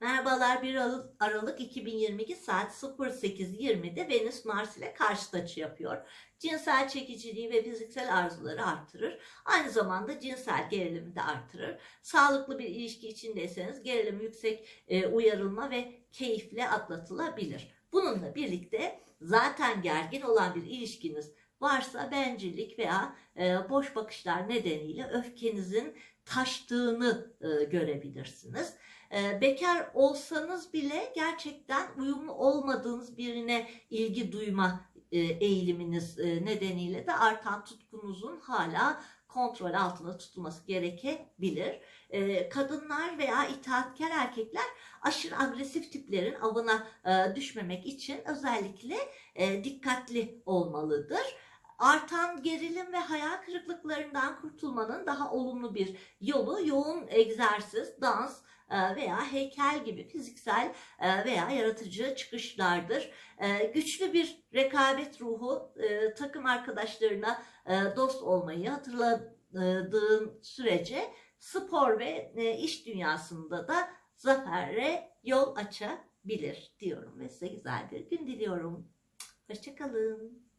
Merhabalar 1 Aralık- Aralık 2022 saat 08.20'de Venüs Mars ile karşıt açı yapıyor. Cinsel çekiciliği ve fiziksel arzuları artırır. Aynı zamanda cinsel gerilimi de artırır. Sağlıklı bir ilişki içindeyseniz gerilim yüksek e, uyarılma ve keyifle atlatılabilir. Bununla birlikte zaten gergin olan bir ilişkiniz varsa bencillik veya e, boş bakışlar nedeniyle öfkenizin taştığını e, görebilirsiniz. E, bekar olsanız bile gerçekten uyumlu olmadığınız birine ilgi duyma e, eğiliminiz e, nedeniyle de artan tutkunuzun hala kontrol altında tutulması gerekebilir. E, kadınlar veya itaatkar erkekler aşırı agresif tiplerin avına e, düşmemek için özellikle e, dikkatli olmalıdır. Artan gerilim ve hayal kırıklıklarından kurtulmanın daha olumlu bir yolu yoğun egzersiz, dans e, veya heykel gibi fiziksel e, veya yaratıcı çıkışlardır. E, Güçlü bir rekabet ruhu takım arkadaşlarına dost olmayı hatırladığın sürece spor ve iş dünyasında da zafere yol açabilir diyorum ve size güzel bir gün diliyorum. Hoşçakalın.